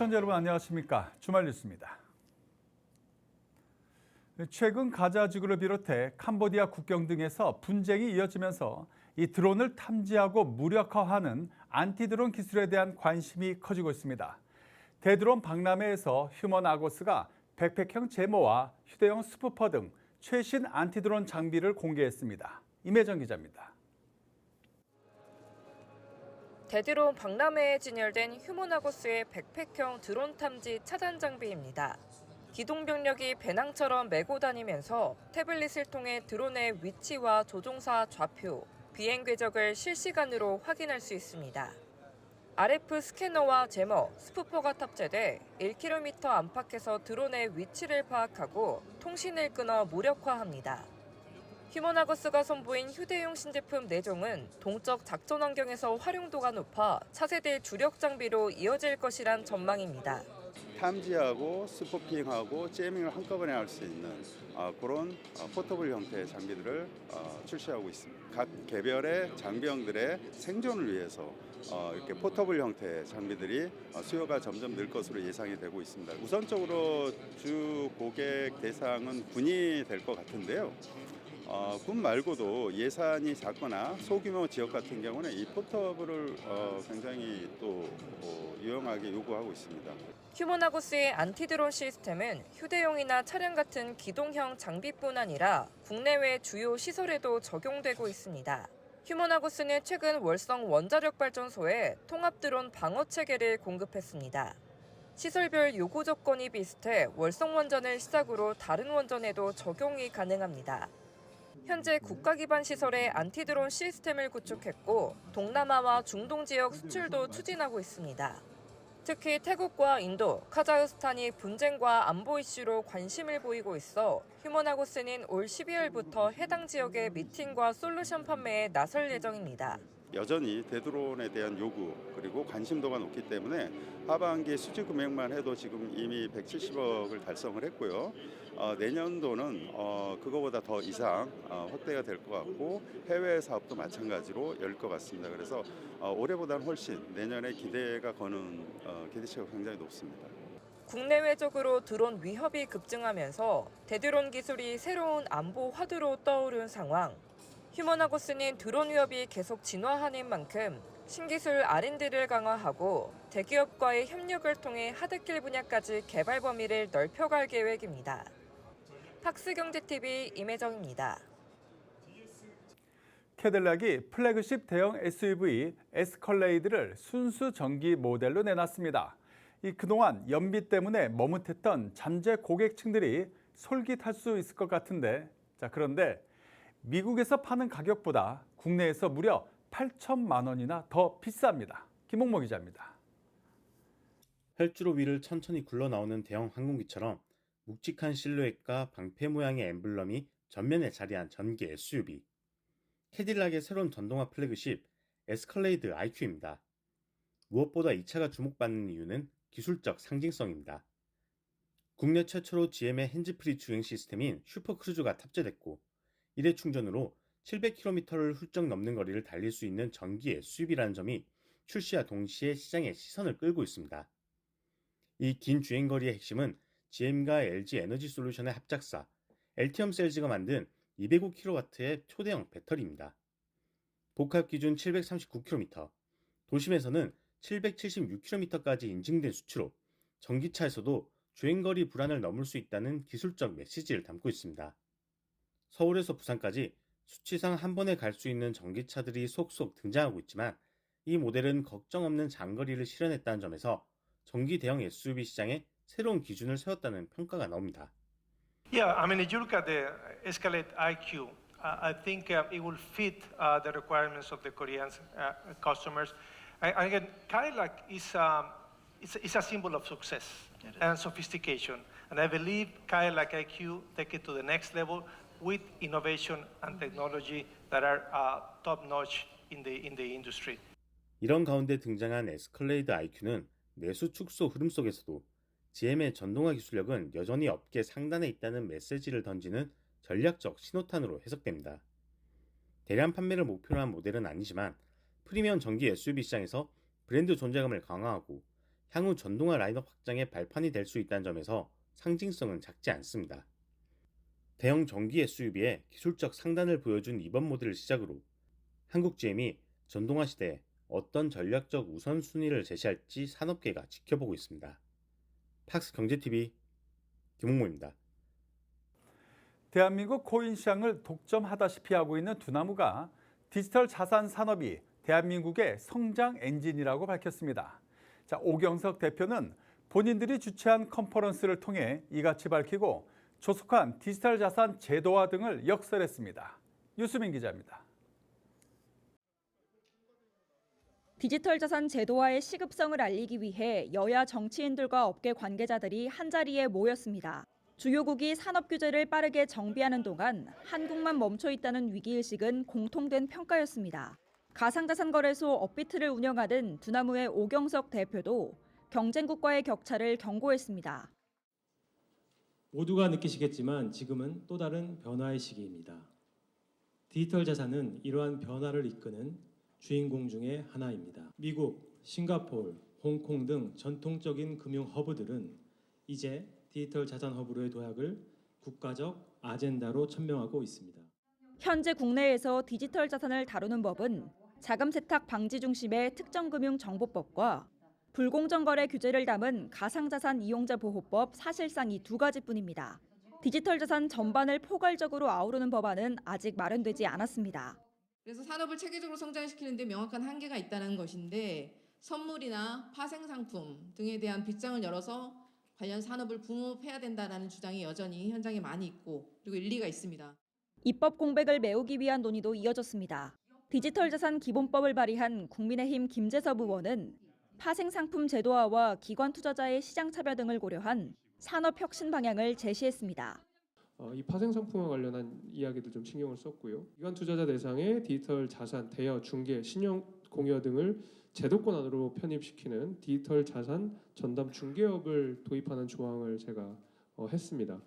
시청자 여러분 안녕하십니까 주말 뉴스입니다. 최근 가자 지구를 비롯해 캄보디아 국경 등에서 분쟁이 이어지면서 이 드론을 탐지하고 무력화하는 안티드론 기술에 대한 관심이 커지고 있습니다. 대드론 박람회에서 휴먼 아고스가 백팩형 제모와 휴대용 스푸퍼 등 최신 안티드론 장비를 공개했습니다. 임혜정 기자입니다. 대드론 박람회에 진열된 휴모나고스의 백팩형 드론 탐지 차단 장비입니다. 기동 병력이 배낭처럼 메고 다니면서 태블릿을 통해 드론의 위치와 조종사 좌표, 비행 궤적을 실시간으로 확인할 수 있습니다. RF 스캐너와 제머, 스푸퍼가 탑재돼 1km 안팎에서 드론의 위치를 파악하고 통신을 끊어 무력화합니다. 휴머나거스가 선보인 휴대용 신제품 4종은 동적 작전 환경에서 활용도가 높아 차세대 주력 장비로 이어질 것이란 전망입니다. 탐지하고 스포핑하고 제밍을 한꺼번에 할 수 있는 어, 그런 어, 포터블 형태의 장비들을 어, 출시하고 있습니다. 각 개별의 장병들의 생존을 위해서 어, 이렇게 포터블 형태의 장비들이 어, 수요가 점점 늘 것으로 예상이 되고 있습니다. 우선적으로 주 고객 대상은 군이 될 것 같은데요. 어, 군 말고도 예산이 작거나 소규모 지역 같은 경우는 이 포터블을 어, 굉장히 또 어, 유용하게 요구하고 있습니다. 휴머나고스의 안티드론 시스템은 휴대용이나 차량 같은 기동형 장비뿐 아니라 국내외 주요 시설에도 적용되고 있습니다. 휴머나고스는 최근 월성 원자력 발전소에 통합 드론 방어 체계를 공급했습니다. 시설별 요구 조건이 비슷해 월성 원전을 시작으로 다른 원전에도 적용이 가능합니다. 현재 국가 기반 시설에 안티드론 시스템을 구축했고 동남아와 중동 지역 수출도 추진하고 있습니다. 특히 태국과 인도, 카자흐스탄이 분쟁과 안보 이슈로 관심을 보이고 있어 휴먼하고스는 올 12월부터 해당 지역의 미팅과 솔루션 판매에 나설 예정입니다. 여전히 대드론에 대한 요구 그리고 관심도가 높기 때문에 하반기 수주 금액만 해도 지금 이미 170억을 달성을 했고요. 어, 내년도는 어, 그거보다 더 이상 어, 확대가 될 것 같고 해외 사업도 마찬가지로 열 것 같습니다. 그래서 어, 올해보다는 훨씬 내년에 기대가 거는 어, 기대치가 굉장히 높습니다. 국내외적으로 드론 위협이 급증하면서 대드론 기술이 새로운 안보 화두로 떠오른 상황. 휴먼하고스는 드론 위협이 계속 진화하는 만큼 신기술 R&D를 강화하고 대기업과의 협력을 통해 하드킬 분야까지 개발 범위를 넓혀갈 계획입니다. 팍스경제TV 임혜정입니다. 캐딜락이 플래그십 대형 SUV 에스컬레이드를 순수 전기 모델로 내놨습니다. 이 그동안 연비 때문에 머뭇했던 잠재 고객층들이 솔깃할 수 있을 것 같은데 자 그런데 미국에서 파는 가격보다 국내에서 무려 8천만 원이나 더 비쌉니다. 김홍모 기자입니다. 활주로 위를 천천히 굴러나오는 대형 항공기처럼 묵직한 실루엣과 방패 모양의 엠블럼이 전면에 자리한 전기 SUV. 캐딜락의 새로운 전동화 플래그십 에스컬레이드 IQ입니다. 무엇보다 이 차가 주목받는 이유는 기술적 상징성입니다. 국내 최초로 GM의 핸즈프리 주행 시스템인 슈퍼크루즈가 탑재됐고 일회 충전으로 700km를 훌쩍 넘는 거리를 달릴 수 있는 전기 SUV라는 점이 출시와 동시에 시장의 시선을 끌고 있습니다. 이 긴 주행거리의 핵심은 GM과 LG 에너지 솔루션의 합작사 LTM 셀즈가 만든 205kW의 초대형 배터리입니다. 복합 기준 739km, 도심에서는 776km까지 인증된 수치로 전기차에서도 주행거리 불안을 넘을 수 있다는 기술적 메시지를 담고 있습니다. 서울에서 부산까지 수치상 한 번에 갈 수 있는 전기차들이 속속 등장하고 있지만 이 모델은 걱정 없는 장거리를 실현했다는 점에서 전기 대형 SUV 시장에 새로운 기준을 세웠다는 평가가 나옵니다. Yeah, I mean, if you look at the Escalade IQ, uh, I think uh, it will fit uh, the requirements of the Korean uh, customers. And again, Cadillac is, um, it's, it's a symbol of success and sophistication. And I believe Cadillac IQ take it to the next level with innovation and technology that are uh, top notch in the, in the industry. 이런 가운데 등장한 에스컬레이드 IQ는 내수 축소 흐름 속에서도 GM의 전동화 기술력은 여전히 업계 상단에 있다는 메시지를 던지는 전략적 신호탄으로 해석됩니다. 대량 판매를 목표로 한 모델은 아니지만 프리미엄 전기 SUV 시장에서 브랜드 존재감을 강화하고 향후 전동화 라인업 확장의 발판이 될 수 있다는 점에서 상징성은 작지 않습니다. 대형 전기 SUV의 기술적 상단을 보여준 이번 모델을 시작으로 한국 GM이 전동화 시대에 어떤 전략적 우선순위를 제시할지 산업계가 지켜보고 있습니다. 팍스 경제TV 김홍모입니다. 대한민국 코인 시장을 독점하다시피 하고 있는 두나무가 디지털 자산 산업이 대한민국의 성장 엔진이라고 밝혔습니다. 자, 오경석 대표는 본인들이 주최한 컨퍼런스를 통해 이같이 밝히고 조속한 디지털 자산 제도화 등을 역설했습니다. 유수민 기자입니다. 디지털 자산 제도화의 시급성을 알리기 위해 여야 정치인들과 업계 관계자들이 한자리에 모였습니다. 주요국이 산업 규제를 빠르게 정비하는 동안 한국만 멈춰 있다는 위기의식은 공통된 평가였습니다. 가상자산 거래소 업비트를 운영하는 두나무의 오경석 대표도 경쟁국과의 격차를 경고했습니다. 모두가 느끼시겠지만 지금은 또 다른 변화의 시기입니다. 디지털 자산은 이러한 변화를 이끄는 주인공 중의 하나입니다. 미국, 싱가포르, 홍콩 등 전통적인 금융 허브들은 이제 디지털 자산 허브로의 도약을 국가적 아젠다로 천명하고 있습니다. 현재 국내에서 디지털 자산을 다루는 법은 자금 세탁 방지 중심의 특정금융 정보법과 불공정 거래 규제를 담은 가상자산 이용자 보호법 사실상 이 두 가지뿐입니다. 디지털 자산 전반을 포괄적으로 아우르는 법안은 아직 마련되지 않았습니다. 그래서 산업을 체계적으로 성장시키는데 명확한 한계가 있다는 것인데 선물이나 파생 상품 등에 대한 빗장을 열어서 관련 산업을 붕업해야 된다라는 주장이 여전히 현장에 많이 있고 그리고 일리가 있습니다. 입법 공백을 메우기 위한 논의도 이어졌습니다. 디지털 자산 기본법을 발의한 국민의힘 김재섭 의원은 파생 상품 제도화와 기관 투자자의 시장 차별 등을 고려한 산업 혁신 방향을 제시했습니다. 어, 이 파생 상품과 관련한 이야기들 좀 신경을 썼고요. 기관 투자자 대상의 디지털 자산 대여, 중개, 신용 공여 등을 제도권 안으로 편입시키는 디지털 자산 전담 중개업을 도입하는 조항을 제가 어, 했습니다.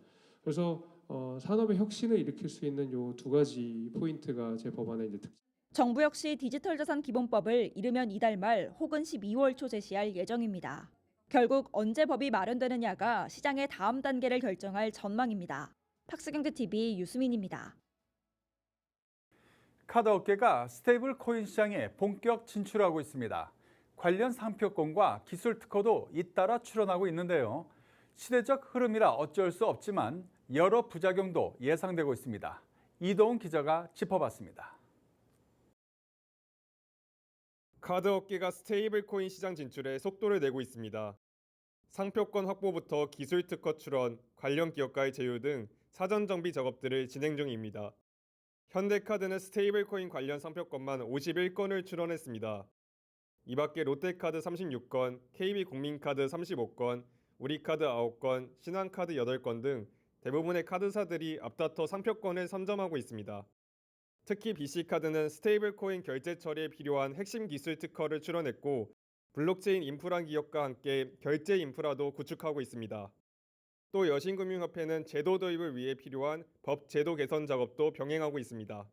그래서 어, 산업의 혁신을 일으킬 수 있는 요 두 가지 포인트가 제 법안의 이제 특. 정부 역시 디지털 자산 기본법을 이르면 이달 말 혹은 12월 초 제시할 예정입니다. 결국 언제 법이 마련되느냐가 시장의 다음 단계를 결정할 전망입니다. 팍스경제TV 유수민입니다. 카드 업계가 스테이블 코인 시장에 본격 진출하고 있습니다. 관련 상표권과 기술 특허도 잇따라 출현하고 있는데요. 시대적 흐름이라 어쩔 수 없지만 여러 부작용도 예상되고 있습니다. 이동훈 기자가 짚어봤습니다. 카드 업계가 스테이블 코인 시장 진출에 속도를 내고 있습니다. 상표권 확보부터 기술 특허 출원, 관련 기업가의 제휴 등 사전 정비 작업들을 진행 중입니다. 현대카드는 스테이블 코인 관련 상표권만 51건을 출원했습니다. 이 밖에 롯데카드 36건, KB국민카드 35건, 우리카드 9건, 신한카드 8건 등 대부분의 카드사들이 앞다퉈 상표권을 선점하고 있습니다. 특히 BC카드는 스테이블 코인 결제 처리에 필요한 핵심 기술 특허를 출원했고 블록체인 인프라 기업과 함께 결제 인프라도 구축하고 있습니다. 또 여신금융협회는 제도 도입을 위해 필요한 법 제도 개선 작업도 병행하고 있습니다.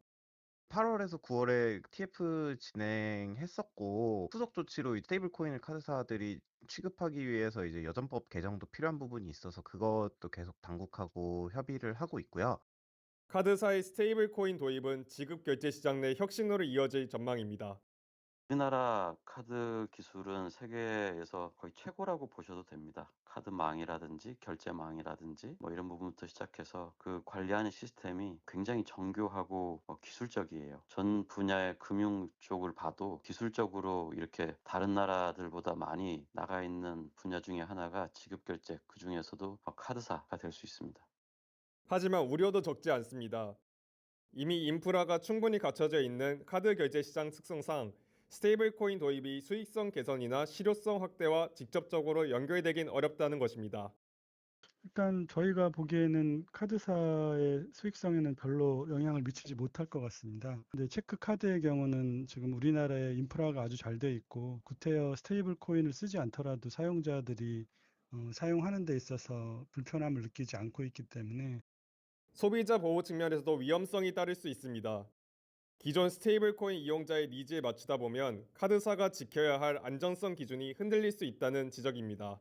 8월에서 9월에 TF 진행했었고 후속 조치로 이 스테이블 코인을 카드사들이 취급하기 위해서 이제 여전법 개정도 필요한 부분이 있어서 그것도 계속 당국하고 협의를 하고 있고요. 카드사의 스테이블 코인 도입은 지급 결제 시장 내 혁신으로 이어질 전망입니다. 우리나라 카드 기술은 세계에서 거의 최고라고 보셔도 됩니다. 카드망이라든지 결제망이라든지 뭐 이런 부분부터 시작해서 그 관리하는 시스템이 굉장히 정교하고 어, 기술적이에요. 전 분야의 금융 쪽을 봐도 기술적으로 이렇게 다른 나라들보다 많이 나가 있는 분야 중에 하나가 지급 결제 그 중에서도 어, 카드사가 될 수 있습니다. 하지만 우려도 적지 않습니다. 이미 인프라가 충분히 갖춰져 있는 카드 결제 시장 특성상 스테이블 코인 도입이 수익성 개선이나 실효성 확대와 직접적으로 연결되긴 어렵다는 것입니다. 일단 저희가 보기에는 카드사의 수익성에는 별로 영향을 미치지 못할 것 같습니다. 근데 체크 카드의 경우는 지금 우리나라의 인프라가 아주 잘 돼 있고 구태여 스테이블 코인을 쓰지 않더라도 사용자들이 어, 사용하는 데 있어서 불편함을 느끼지 않고 있기 때문에 소비자 보호 측면에서도 위험성이 따를 수 있습니다. 기존 스테이블코인 이용자의 니즈에 맞추다 보면 카드사가 지켜야 할 안전성 기준이 흔들릴 수 있다는 지적입니다.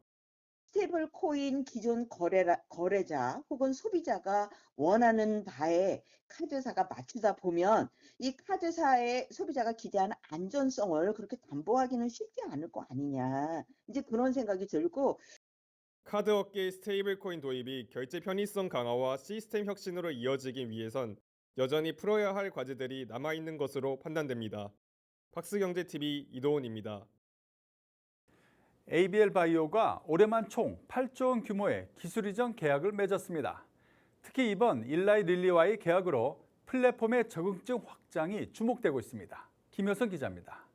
스테이블 코인 기존 거래라, 거래자 혹은 소비자가 원하는 바에 카드사가 맞추다 보면 이 카드사의 소비자가 기대하는 안전성을 그렇게 담보하기는 쉽지 않을 거 아니냐. 이제 그런 생각이 들고 카드 업계의 스테이블 코인 도입이 결제 편의성 강화와 시스템 혁신으로 이어지기 위해선 여전히 풀어야 할 과제들이 남아 있는 것으로 판단됩니다. 박스경제TV 이도훈입니다. ABL 바이오가 올해만 총 8조 원 규모의 기술 이전 계약을 맺었습니다. 특히 이번 일라이 릴리와의 계약으로 플랫폼의 적응증 확장이 주목되고 있습니다. 김효선 기자입니다.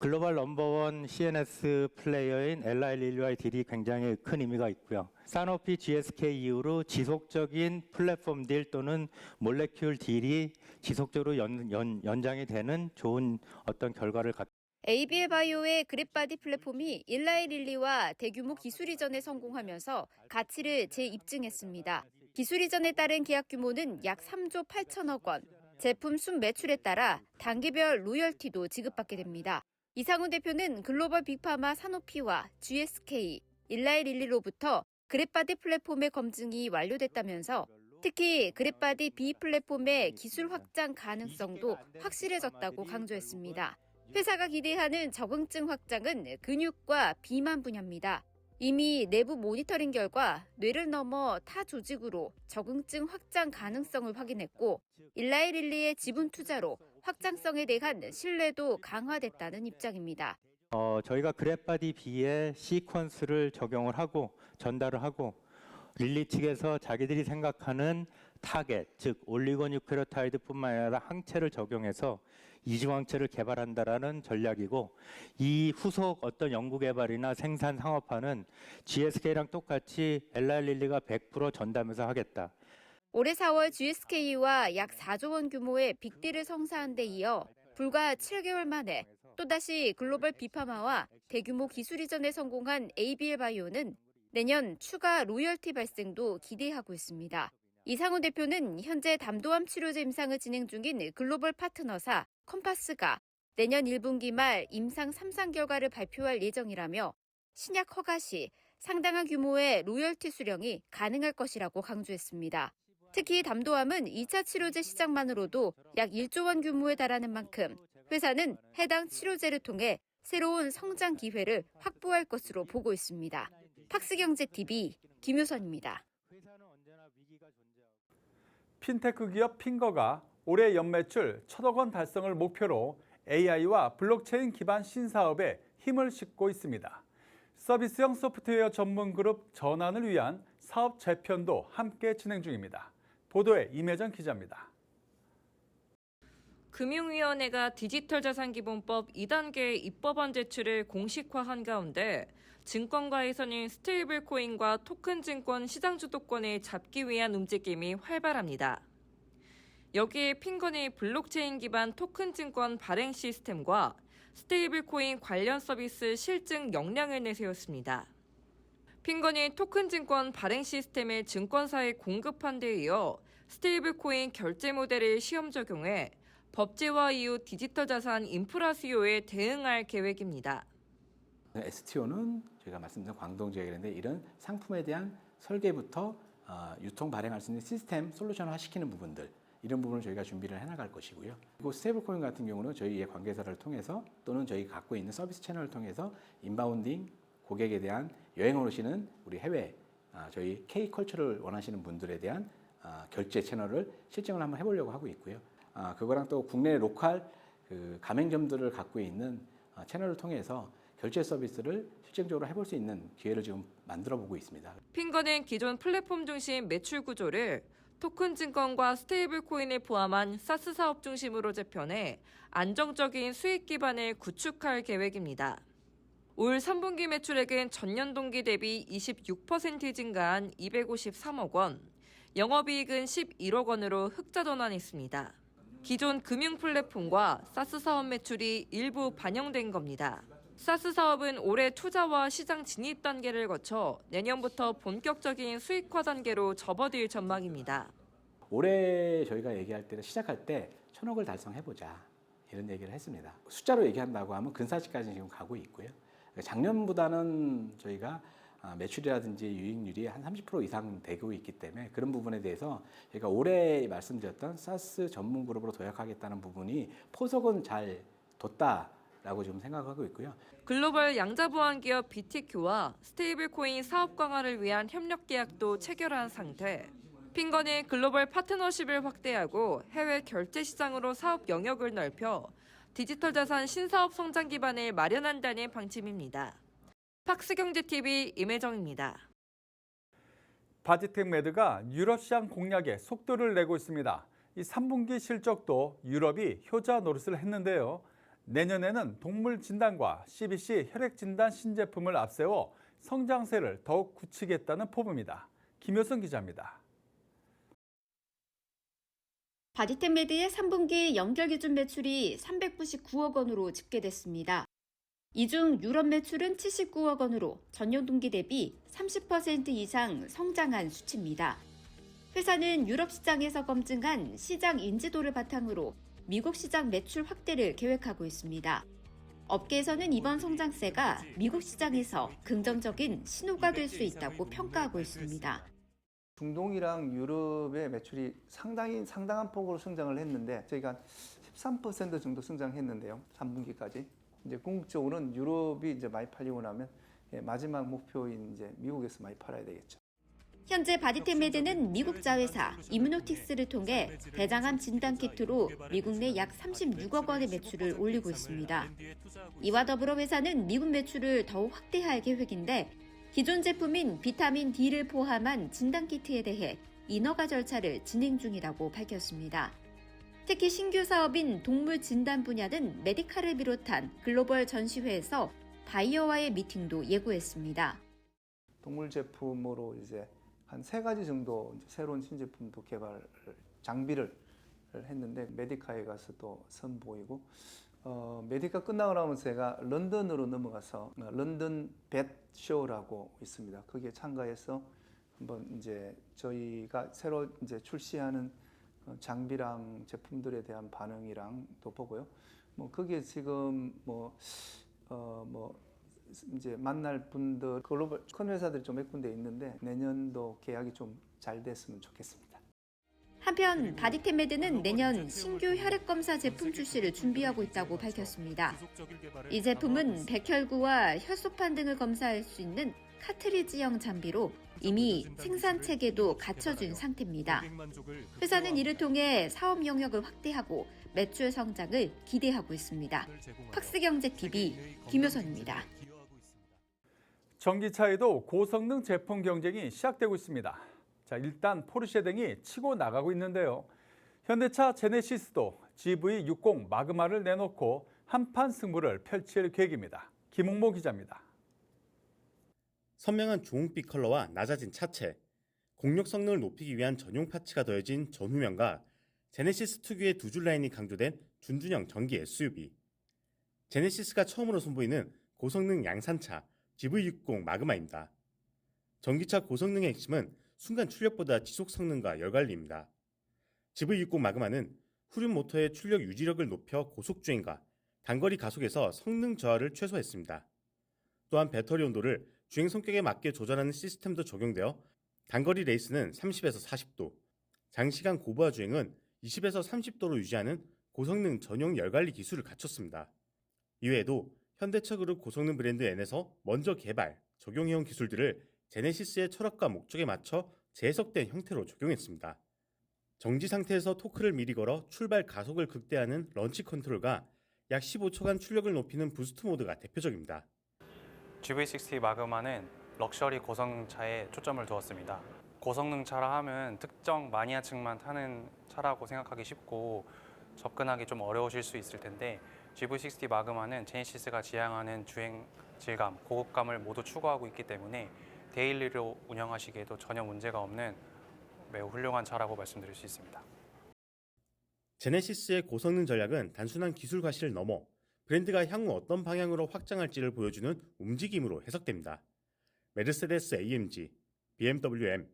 글로벌 넘버원 CNS 플레이어인 엘라이 릴리와의 딜이 굉장히 큰 의미가 있고요. 사노피 GSK 이후로 지속적인 플랫폼 딜 또는 몰레큘 딜이 지속적으로 연, 연, 연장이 되는 좋은 어떤 결과를 갖 ABL 바이오의 그랩바디 플랫폼이 일라이 릴리와 대규모 기술 이전에 성공하면서 가치를 재입증했습니다. 기술 이전에 따른 계약 규모는 약 3조 8천억 원, 제품 순 매출에 따라 단계별 로열티도 지급받게 됩니다. 이상훈 대표는 글로벌 빅파마 사노피와 GSK, 일라이 릴리로부터 그랩바디 플랫폼의 검증이 완료됐다면서 특히 그랩바디 B 플랫폼의 기술 확장 가능성도 확실해졌다고 강조했습니다. 회사가 기대하는 적응증 확장은 근육과 비만 분야입니다. 이미 내부 모니터링 결과 뇌를 넘어 타 조직으로 적응증 확장 가능성을 확인했고 일라이 릴리의 지분 투자로 확장성에 대한 신뢰도 강화됐다는 입장입니다. 어, 저희가 그래파디 B에 시퀀스를 적용을 하고 전달을 하고 릴리 측에서 자기들이 생각하는 타겟, 즉 올리고뉴크레오타이드뿐만 아니라 항체를 적용해서 이중항체를 개발한다라는 전략이고 이 후속 어떤 연구 개발이나 생산 상업화는 GSK랑 똑같이 엘라 릴리가 100% 전담해서 하겠다. 올해 4월 GSK와 약 4조 원 규모의 빅딜을 성사한 데 이어 불과 7개월 만에 또다시 글로벌 비파마와 대규모 기술 이전에 성공한 ABL 바이오는 내년 추가 로열티 발생도 기대하고 있습니다. 이상훈 대표는 현재 담도암 치료제 임상을 진행 중인 글로벌 파트너사 컴파스가 내년 1분기 말 임상 3상 결과를 발표할 예정이라며 신약 허가 시 상당한 규모의 로열티 수령이 가능할 것이라고 강조했습니다. 특히 담도암은 2차 치료제 시장만으로도 약 1조 원 규모에 달하는 만큼 회사는 해당 치료제를 통해 새로운 성장 기회를 확보할 것으로 보고 있습니다. 팍스경제TV 김효선입니다. 핀테크 기업 핑거가 올해 연매출 천억 원 달성을 목표로 AI와 블록체인 기반 신사업에 힘을 싣고 있습니다. 서비스형 소프트웨어 전문 그룹 전환을 위한 사업 재편도 함께 진행 중입니다. 보도에 임혜정 기자입니다. 금융위원회가 디지털 자산 기본법 2단계 입법안 제출을 공식화한 가운데 증권가에서는 스테이블 코인과 토큰 증권 시장 주도권을 잡기 위한 움직임이 활발합니다. 여기에 핑건이 블록체인 기반 토큰 증권 발행 시스템과 스테이블 코인 관련 서비스 실증 역량을 내세웠습니다. 핑건이 토큰 증권 발행 시스템을 증권사에 공급한 데 이어 스테이블 코인 결제 모델을 시험 적용해 법제화 이후 디지털 자산 인프라 수요에 대응할 계획입니다. STO는 저희가 말씀드린 광동 지역인데 이런 상품에 대한 설계부터 어, 유통 발행할 수 있는 시스템 솔루션화 시키는 부분들 이런 부분을 저희가 준비를 해나갈 것이고요. 그리고 스테이블코인 같은 경우는 저희의 관계사를 통해서 또는 저희 갖고 있는 서비스 채널을 통해서 인바운딩 고객에 대한 여행을 오시는 우리 해외 아, 저희 K 컬처를 원하시는 분들에 대한 아, 결제 채널을 실증을 한번 해보려고 하고 있고요. 아, 그거랑 또 국내 로컬 그 가맹점들을 갖고 있는 아, 채널을 통해서 결제 서비스를 실질적으로 해볼 수 있는 기회를 지금 만들어 보고 있습니다. 핑거는 기존 플랫폼 중심 매출 구조를 토큰 증권과 스테이블 코인을 포함한 사스 사업 중심으로 재편해 안정적인 수익 기반을 구축할 계획입니다. 올 3분기 매출액은 전년 동기 대비 26% 증가한 253억 원, 영업이익은 11억 원으로 흑자 전환했습니다. 기존 금융 플랫폼과 사스 사업 매출이 일부 반영된 겁니다. 사스 사업은 올해 투자와 시장 진입 단계를 거쳐 내년부터 본격적인 수익화 단계로 접어들 전망입니다. 올해 저희가 얘기할 때는 시작할 때 천억을 달성해보자 이런 얘기를 했습니다. 숫자로 얘기한다고 하면 근사시까지 지금 가고 있고요. 작년보다는 저희가 아, 매출이라든지 유익률이 한 30% 이상 되고 있기 때문에 그런 부분에 대해서 저희가 올해 말씀드렸던 사스 전문 그룹으로 도약하겠다는 부분이 포석은 잘 뒀다 라고 지금 생각하고 있고요. 글로벌 양자보안 기업 BTQ와 스테이블 코인 사업 강화를 위한 협력 계약도 체결한 상태. 핑건이 글로벌 파트너십을 확대하고 해외 결제 시장으로 사업 영역을 넓혀 디지털 자산 신사업 성장 기반을 마련한다는 방침입니다. 팍스경제TV 임혜정입니다. 바지텍 매드가 유럽 시장 공략에 속도를 내고 있습니다. 이 3분기 실적도 유럽이 효자 노릇을 했는데요. 내년에는 동물 진단과 CBC 혈액 진단 신제품을 앞세워 성장세를 더욱 굳히겠다는 포부입니다. 김효선 기자입니다. 바디템메드의 3분기 연결 기준 매출이 399억 원으로 집계됐습니다. 이 중 유럽 매출은 79억 원으로 전년 동기 대비 30% 이상 성장한 수치입니다. 회사는 유럽 시장에서 검증한 시장 인지도를 바탕으로 미국 시장 매출 확대를 계획하고 있습니다. 업계에서는 이번 성장세가 미국 시장에서 긍정적인 신호가 될 수 있다고 평가하고 있습니다. 중동이랑 유럽의 매출이 상당히 상당한 폭으로 성장을 했는데 저희가 13% 정도 성장했는데요. 3분기까지. 이제 궁극적으로는 유럽이 이제 많이 팔리고 나면 예, 마지막 목표인 이제 미국에서 많이 팔아야 되겠죠. 현재 바디템 메드는 미국 자회사 이뮤노틱스를 통해 대장암 진단 키트로 미국 내 약 36억 원의 매출을 올리고 있습니다. 이와 더불어 회사는 미국 매출을 더욱 확대할 계획인데 기존 제품인 비타민 D를 포함한 진단 키트에 대해 인허가 절차를 진행 중이라고 밝혔습니다. 특히 신규 사업인 동물 진단 분야는 메디카를 비롯한 글로벌 전시회에서 바이어와의 미팅도 예고했습니다. 동물 제품으로 이제 한 세 가지 정도 새로운 신제품도 개발 장비를 했는데 메디카에 가서 또 선보이고 어, 메디카 끝나고 나면 제가 런던으로 넘어가서 어, 런던 벳 쇼라고 있습니다. 거기에 참가해서 한번 이제 저희가 새로 이제 출시하는 어, 장비랑 제품들에 대한 반응이랑 또 보고요. 뭐 거기에 지금 뭐 어, 뭐 이제 만날 분들 글로벌 큰 회사들이 좀 몇 군데 있는데 내년도 계약이 좀 잘 됐으면 좋겠습니다. 한편 바디템메드는 내년 신규 혈액 검사 제품 출시를 준비하고 있다고 밝혔습니다. 이 제품은 백혈구와 혈소판 등을 검사할 수 있는 카트리지형 장비로 이미 생산 체계도 갖춰진 상태입니다. 회사는 이를 통해 사업 영역을 확대하고 매출 성장을 기대하고 있습니다. 팍스경제TV 김효선입니다. 전기차에도 고성능 제품 경쟁이 시작되고 있습니다. 자, 일단 포르쉐 등이 치고 나가고 있는데요. 현대차 제네시스도 GV60 마그마를 내놓고 한판 승부를 펼칠 계획입니다. 김홍모 기자입니다. 선명한 주홍빛 컬러와 낮아진 차체, 공력 성능을 높이기 위한 전용 파츠가 더해진 전후면과 제네시스 특유의 두 줄 라인이 강조된 준준형 전기 SUV. 제네시스가 처음으로 선보이는 고성능 양산차 GV60 마그마입니다. 전기차 고성능의 핵심은 순간 출력보다 지속 성능과 열관리입니다. GV60 마그마는 후륜 모터의 출력 유지력을 높여 고속 주행과 단거리 가속에서 성능 저하를 최소했습니다. 또한 배터리 온도를 주행 성격에 맞게 조절하는 시스템도 적용되어 단거리 레이스는 30에서 40도, 장시간 고부하 주행은 20에서 30도로 유지하는 고성능 전용 열관리 기술을 갖췄습니다. 이외에도 현대차 그룹 고성능 브랜드 N에서 먼저 개발, 적용해온 기술들을 제네시스의 철학과 목적에 맞춰 재해석된 형태로 적용했습니다. 정지 상태에서 토크를 미리 걸어 출발 가속을 극대화하는 런치 컨트롤과 약 15초간 출력을 높이는 부스트 모드가 대표적입니다. GV60 마그마는 럭셔리 고성능차에 초점을 두었습니다. 고성능차라 하면 특정 마니아층만 타는 차라고 생각하기 쉽고 접근하기 좀 어려우실 수 있을 텐데 GV60 마그마는 제네시스가 지향하는 주행 질감, 고급감을 모두 추구하고 있기 때문에 데일리로 운영하시기에도 전혀 문제가 없는 매우 훌륭한 차라고 말씀드릴 수 있습니다. 제네시스의 고성능 전략은 단순한 기술 과실을 넘어 브랜드가 향후 어떤 방향으로 확장할지를 보여주는 움직임으로 해석됩니다. 메르세데스 AMG, BMW M,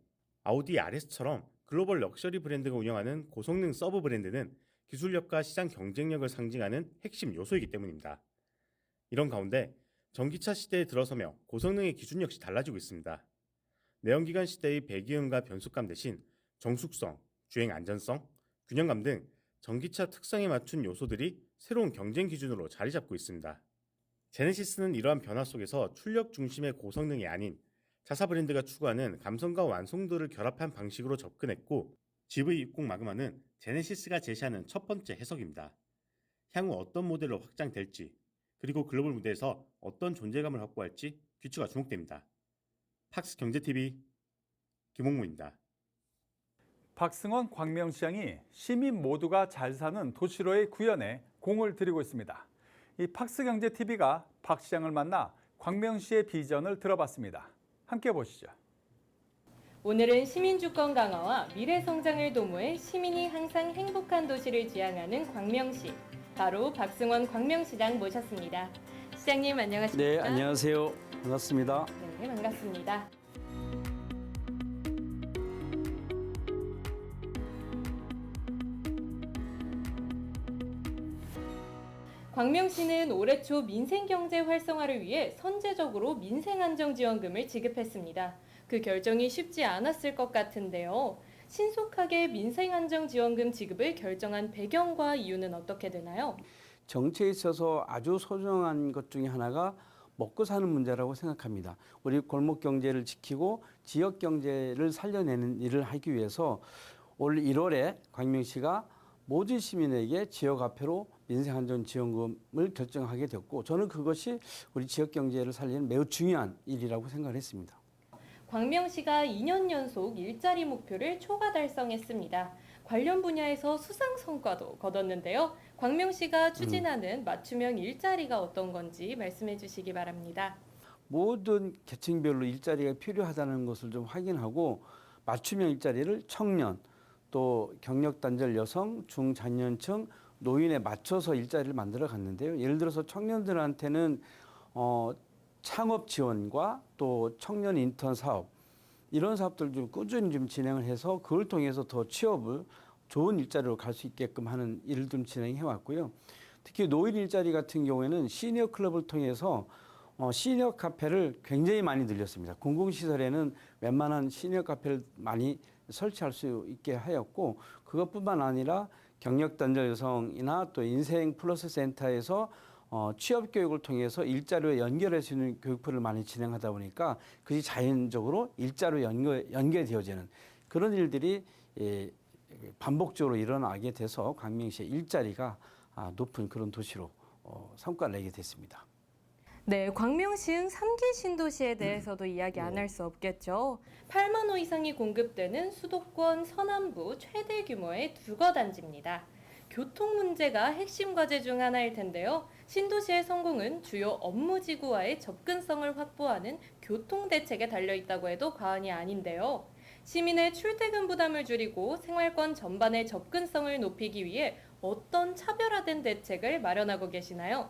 아우디 RS처럼 글로벌 럭셔리 브랜드가 운영하는 고성능 서브 브랜드는 기술력과 시장 경쟁력을 상징하는 핵심 요소이기 때문입니다. 이런 가운데 전기차 시대에 들어서며 고성능의 기준 역시 달라지고 있습니다. 내연기관 시대의 배기음과 변속감 대신 정숙성, 주행 안전성, 균형감 등 전기차 특성에 맞춘 요소들이 새로운 경쟁 기준으로 자리 잡고 있습니다. 제네시스는 이러한 변화 속에서 출력 중심의 고성능이 아닌 자사 브랜드가 추구하는 감성과 완성도를 결합한 방식으로 접근했고 GV60 마그마는 제네시스가 제시하는 첫 번째 해석입니다. 향후 어떤 모델로 확장될지 그리고 글로벌 무대에서 어떤 존재감을 확보할지 귀추가 주목됩니다. 팍스 경제TV 김홍무입니다. 박승원 광명시장이 시민 모두가 잘 사는 도시로의 구현에 공을 들이고 있습니다. 이 팍스 경제 TV가 박 시장을 만나 광명시의 비전을 들어봤습니다. 함께 보시죠. 오늘은 시민 주권 강화와 미래 성장을 도모해 시민이 항상 행복한 도시를 지향하는 광명시. 바로 박승원 광명시장 모셨습니다. 시장님 안녕하십니까? 네, 안녕하세요. 반갑습니다. 네, 반갑습니다. 광명시는 올해 초 민생경제 활성화를 위해 선제적으로 민생안정지원금을 지급했습니다. 그 결정이 쉽지 않았을 것 같은데요. 신속하게 민생안정지원금 지급을 결정한 배경과 이유는 어떻게 되나요? 정치에 있어서 아주 소중한 것 중에 하나가 먹고 사는 문제라고 생각합니다. 우리 골목 경제를 지키고 지역 경제를 살려내는 일을 하기 위해서 올 1월에 광명시가 모든 시민에게 지역 화폐로 민생안전지원금을 결정하게 됐고 저는 그것이 우리 지역 경제를 살리는 매우 중요한 일이라고 생각을 했습니다. 광명시가 2년 연속 일자리 목표를 초과 달성했습니다. 관련 분야에서 수상 성과도 거뒀는데요. 광명시가 추진하는 맞춤형 일자리가 어떤 건지 말씀해 주시기 바랍니다. 모든 계층별로 일자리가 필요하다는 것을 좀 확인하고 맞춤형 일자리를 청년 또 경력 단절 여성, 중장년층, 노인에 맞춰서 일자리를 만들어 갔는데요. 예를 들어서 청년들한테는 어, 창업 지원과 또 청년 인턴 사업 이런 사업들 좀 꾸준히 좀 진행을 해서 그걸 통해서 더 취업을 좋은 일자리로 갈 수 있게끔 하는 일을 좀 진행해 왔고요. 특히 노인 일자리 같은 경우에는 시니어 클럽을 통해서 어, 시니어 카페를 굉장히 많이 늘렸습니다. 공공시설에는 웬만한 시니어 카페를 많이 설치할 수 있게 하였고 그것뿐만 아니라 경력 단절 여성이나 또 인생 플러스 센터에서 어, 취업 교육을 통해서 일자리로 연결할 수 있는 교육풀을 많이 진행하다 보니까 그것이 자연적으로 일자로 연결, 연결되어지는 그런 일들이 예, 반복적으로 일어나게 돼서 광명시의 일자리가 아, 높은 그런 도시로 어, 성과를 내게 됐습니다. 네, 광명시흥 3기 신도시에 대해서도 이야기 안 할 수 없겠죠. 8만 호 이상이 공급되는 수도권 서남부 최대 규모의 주거 단지입니다. 교통 문제가 핵심 과제 중 하나일 텐데요. 신도시의 성공은 주요 업무 지구와의 접근성을 확보하는 교통 대책에 달려 있다고 해도 과언이 아닌데요. 시민의 출퇴근 부담을 줄이고 생활권 전반의 접근성을 높이기 위해 어떤 차별화된 대책을 마련하고 계시나요?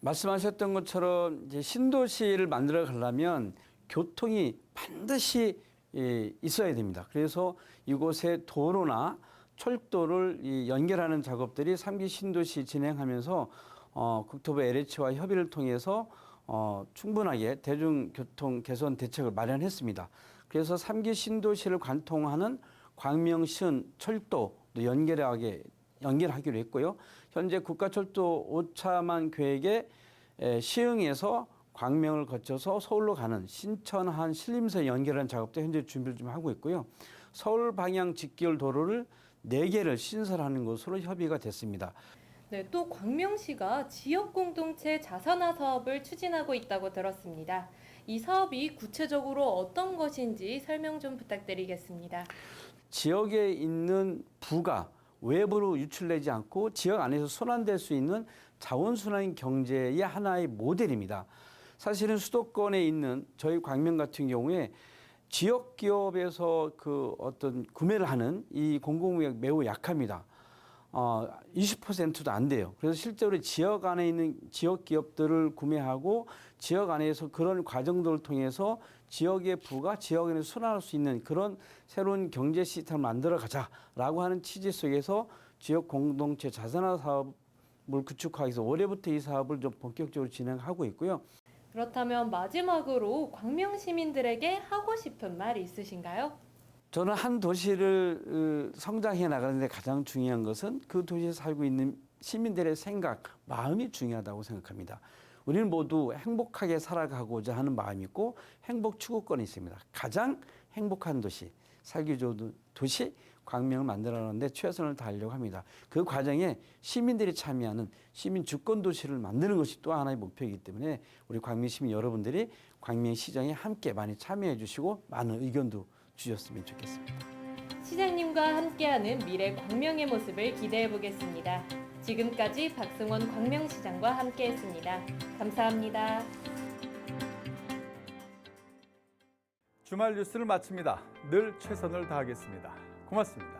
말씀하셨던 것처럼 이제 신도시를 만들어 가려면 교통이 반드시 예, 있어야 됩니다. 그래서 이곳에 도로나 철도를 이 연결하는 작업들이 3기 신도시 진행하면서 어, 국토부 LH와 협의를 통해서 어, 충분하게 대중교통 개선 대책을 마련했습니다. 그래서 3기 신도시를 관통하는 광명시은 철도도 연결하게 연결하기로 했고요. 현재 국가철도 5차만 계획에 에, 시흥에서 광명을 거쳐서 서울로 가는 신천한 신림선 연결하는 작업도 현재 준비를 좀 하고 있고요. 서울 방향 직결 도로를 4개를 신설하는 것으로 협의가 됐습니다. 네, 또 광명시가 지역 공동체 자산화 사업을 추진하고 있다고 들었습니다. 이 사업이 구체적으로 어떤 것인지 설명 좀 부탁드리겠습니다. 지역에 있는 부가 외부로 유출되지 않고 지역 안에서 순환될 수 있는 자원순환 경제의 하나의 모델입니다. 사실은 수도권에 있는 저희 광명 같은 경우에 지역 기업에서 그 어떤 구매를 하는 이 공공무역 매우 약합니다. 어, 20%도 안 돼요. 그래서 실제로 지역 안에 있는 지역 기업들을 구매하고 지역 안에서 그런 과정들을 통해서 지역의 부가 지역에 순환할 수 있는 그런 새로운 경제 시스템을 만들어 가자라고 하는 취지 속에서 지역 공동체 자산화 사업을 구축하기 위해서 올해부터 이 사업을 좀 본격적으로 진행하고 있고요. 그렇다면 마지막으로 광명 시민들에게 하고 싶은 말 있으신가요? 저는 한 도시를 어, 성장해 나가는데 가장 중요한 것은 그 도시에 살고 있는 시민들의 생각, 마음이 중요하다고 생각합니다. 우리는 모두 행복하게 살아가고자 하는 마음이 있고 행복 추구권이 있습니다. 가장 행복한 도시, 살기 좋은 도시 광명을 만들어가는데 최선을 다하려고 합니다. 그 과정에 시민들이 참여하는 시민 주권 도시를 만드는 것이 또 하나의 목표이기 때문에 우리 광명 시민 여러분들이 광명 시정에 함께 많이 참여해 주시고 많은 의견도 주셨으면 좋겠습니다. 시장님과 함께하는 미래 광명의 모습을 기대해 보겠습니다. 지금까지 박승원 광명시장과 함께했습니다. 감사합니다. 주말 뉴스를 마칩니다. 늘 최선을 다하겠습니다. 고맙습니다.